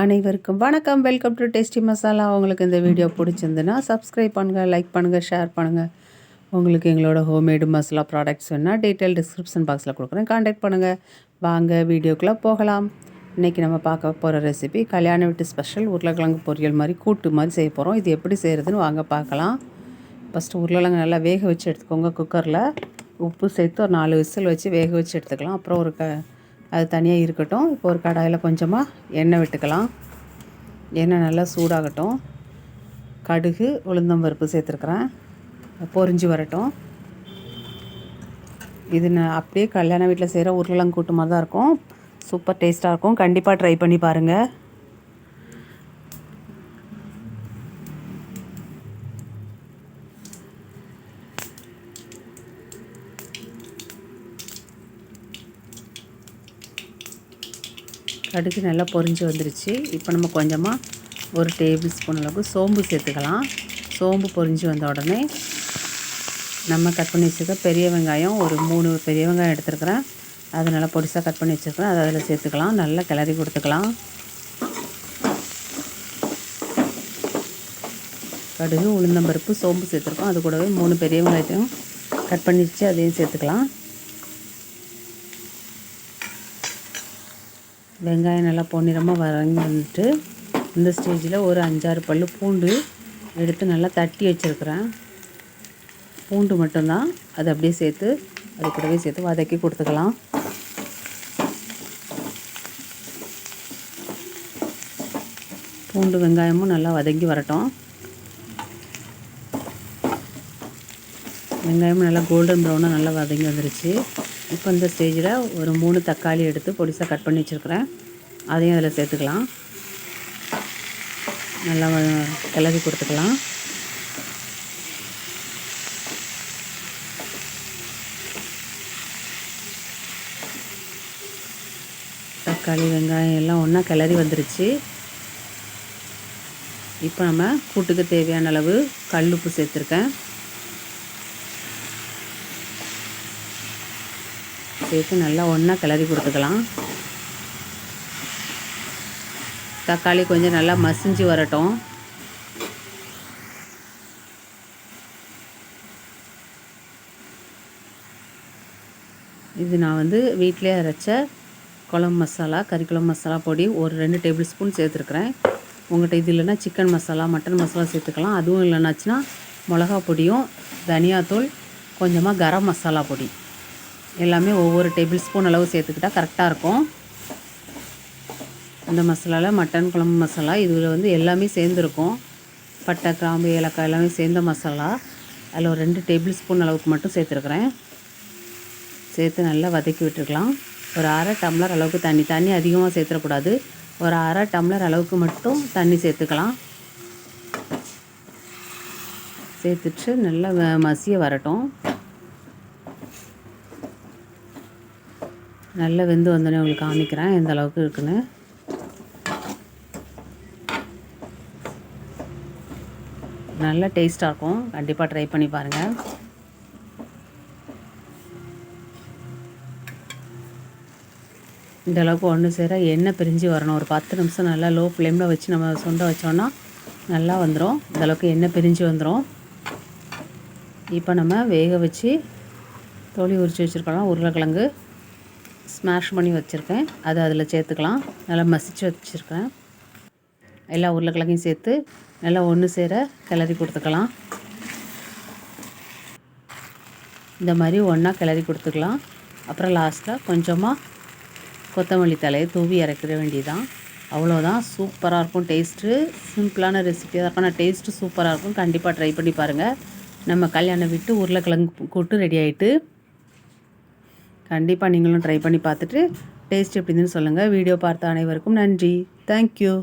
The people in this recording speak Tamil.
அனைவருக்கும் வணக்கம். வெல்கம் டு டேஸ்டி மசாலா உங்களுக்கு இந்த வீடியோ பிடிச்சிருந்துன்னா சப்ஸ்கிரைப் பண்ணுங்கள் லைக் பண்ணுங்கள் ஷேர் பண்ணுங்கள் உங்களுக்கு எங்களோட ஹோம்மேடு மசாலா ப்ராடக்ட்ஸ் வேணால் டீட்டெயில் டிஸ்கிரிப்ஷன் பாக்ஸில் கொடுக்குறேன். காண்டாக்ட் பண்ணுங்கள் வாங்க வீடியோக்குள்ளே போகலாம். இன்றைக்கி நம்ம பார்க்க போகிற ரெசிபி கல்யாண வீட்டு ஸ்பெஷல் உருளைக்கிழங்கு பொரியல் மாதிரி கூட்டு மாதிரி செய்ய போகிறோம் இது எப்படி செய்கிறதுன்னு வாங்க பார்க்கலாம். ஃபஸ்ட்டு உருளைக்கிழங்கு நல்லா வேக வச்சு எடுத்துக்கோங்க. குக்கரில் உப்பு சேர்த்து ஒரு நாலு விசில் வச்சு வேக வச்சு எடுத்துக்கலாம். அப்புறம் ஒரு க அது தனியாக இருக்கட்டும். இப்போ ஒரு கடாயில் கொஞ்சமாக எண்ணெய் விட்டுக்கலாம். எண்ணெய் நல்லா சூடாகட்டும். கடுகு உளுந்தம்பருப்பு சேர்த்துருக்குறேன். பொறிஞ்சு வரட்டும். இது நான் அப்படியே கல்யாண வீட்டில் செய்கிற உருளைக்கூட்டு மாதிரி தான் இருக்கும். சூப்பர் டேஸ்ட்டாக இருக்கும். கண்டிப்பாக ட்ரை பண்ணி பாருங்கள் கடுகு நல்லா பொரிஞ்சு வந்துருச்சு. இப்போ நம்ம கொஞ்சமாக ஒரு டேபிள் ஸ்பூன் அளவுக்கு சோம்பு சேர்த்துக்கலாம். சோம்பு பொரிஞ்சு வந்த உடனே நம்ம கட் பண்ணி வச்சுருக்க பெரிய வெங்காயம் ஒரு மூணு பெரிய வெங்காயம் எடுத்துருக்குறேன். அதை நல்லா பொடிசாக கட் பண்ணி வச்சுருக்கிறேன். அதை அதில் சேர்த்துக்கலாம். நல்லா கிளறி கொடுத்துக்கலாம். கடுகு உளுந்தம்பருப்பு சோம்பு சேர்த்துருக்கோம். அது கூடவே மூணு பெரிய வெங்காயத்தையும் கட் பண்ணி வச்சு அதையும் சேர்த்துக்கலாம். வெங்காயம் நல்லா பொன்னிறமாக வதங்கி வந்துட்டு இந்த ஸ்டேஜில் ஒரு அஞ்சாறு பல் பூண்டு எடுத்து நல்லா தட்டி வச்சுருக்குறேன். பூண்டு மட்டும்தான். அதை அப்படியே சேர்த்து அது கூடவே சேர்த்து வதக்கி கொடுத்துக்கலாம். பூண்டு வெங்காயமும் நல்லா வதங்கி வரட்டும். வெங்காயமும் நல்லா கோல்டன் ப்ரௌனாக நல்லா வதங்கி வந்துருச்சு. இப்போ இந்த ஸ்டேஜில் ஒரு மூணு தக்காளி எடுத்து பொடிசாக கட் பண்ணி வச்சுருக்கிறேன். அதையும் அதில் சேர்த்துக்கலாம். நல்லா கிளறி கொடுத்துக்கலாம். தக்காளி வெங்காயம் எல்லாம் ஒன்றா கிளறி வந்துருச்சு. இப்போ நம்ம கூட்டுக்கு தேவையான அளவு கல் உப்பு சேர்த்துருக்கேன். சேர்த்து நல்லா ஒன்றா கிளறி கொடுத்துக்கலாம். தக்காளி கொஞ்சம் நல்லா மசிஞ்சு வரட்டும். இது நான் வந்து வீட்டிலே அரைச்ச குழம்பு மசாலா கறி குழம்பு மசாலா பொடி ஒரு ரெண்டு டேபிள் ஸ்பூன் சேர்த்துருக்குறேன். உங்கள்கிட்ட இது இல்லைன்னா சிக்கன் மசாலா மட்டன் மசாலா சேர்த்துக்கலாம். அதுவும் இல்லைனாச்சுன்னா மிளகா பொடியும் தனியாத்தூள் கொஞ்சமாக கரம் மசாலா பொடி. எல்லாமே ஒவ்வொரு டேபிள் ஸ்பூன் அளவு சேர்த்துக்கிட்டால் கரெக்டாக இருக்கும். இந்த மசாலாவில் மட்டன் குழம்பு மசாலா இதில் வந்து எல்லாமே சேர்ந்துருக்கும். பட்டை கிராம்பு ஏலக்காய் எல்லாமே சேர்ந்த மசாலா. அதில் ஒரு ரெண்டு டேபிள் ஸ்பூன் அளவுக்கு மட்டும் சேர்த்துருக்குறேன். சேர்த்து நல்லா வதக்கி விட்டுருக்கலாம். ஒரு அரை டம்ளர் அளவுக்கு தண்ணி. தண்ணி அதிகமாக சேர்த்துடக்கூடாது. ஒரு அரை டம்ளர் அளவுக்கு மட்டும் தண்ணி சேர்த்துக்கலாம். சேர்த்துட்டு நல்லா மசிய வரட்டும். நல்லா வெந்து வந்தோடனே உங்களுக்கு காமிக்கிறேன் எந்த அளவுக்கு இருக்குன்னு. நல்ல டேஸ்ட்டாக இருக்கும். கண்டிப்பாக ட்ரை பண்ணி பாருங்கள் இந்த அளவுக்கு ஒன்று சேர எண்ணெய் பிரிஞ்சு வரணும். ஒரு பத்து நிமிஷம் நல்லா லோ ஃப்ளேமில் வச்சு நம்ம சுண்டை வச்சோன்னா நல்லா வந்துடும் இந்தளவுக்கு எண்ணெய் பிரிஞ்சு வந்துடும் இப்போ நம்ம வேக வச்சு தோழி உரித்து வச்சுருக்கலாம். உருளைக்கிழங்கு. ஸ்மாஷ் பண்ணி வச்சுருக்கேன். அதை அதில் சேர்த்துக்கலாம். நல்லா மசித்து வச்சுருக்கேன் எல்லா உருளைக்கிழங்கையும் சேர்த்து நல்லா ஒன்று சேர கிளறி கொடுத்துக்கலாம். இந்த மாதிரி ஒன்றா கிளறி கொடுத்துக்கலாம். அப்புறம் லாஸ்ட்டில் கொஞ்சமாக கொத்தமல்லி தலையை தூவி இறக்கிற வேண்டியதான் அவ்வளோதான் சூப்பராக இருக்கும். டேஸ்ட்டு சிம்பிளான ரெசிபியாக இருக்கும். ஆனால் டேஸ்ட்டு சூப்பராக இருக்கும். கண்டிப்பாக ட்ரை பண்ணி பாருங்கள் நம்ம கல்யாணம் விட்டு உருளைக்கிழங்கு கூட்டு ரெடி ஆகிட்டு கண்டிப்பாக நீங்களும் ட்ரை பண்ணி பார்த்துட்டு டேஸ்ட் எப்படின்னு சொல்லுங்கள் வீடியோ பார்த்த அனைவருக்கும் நன்றி. தேங்க்யூ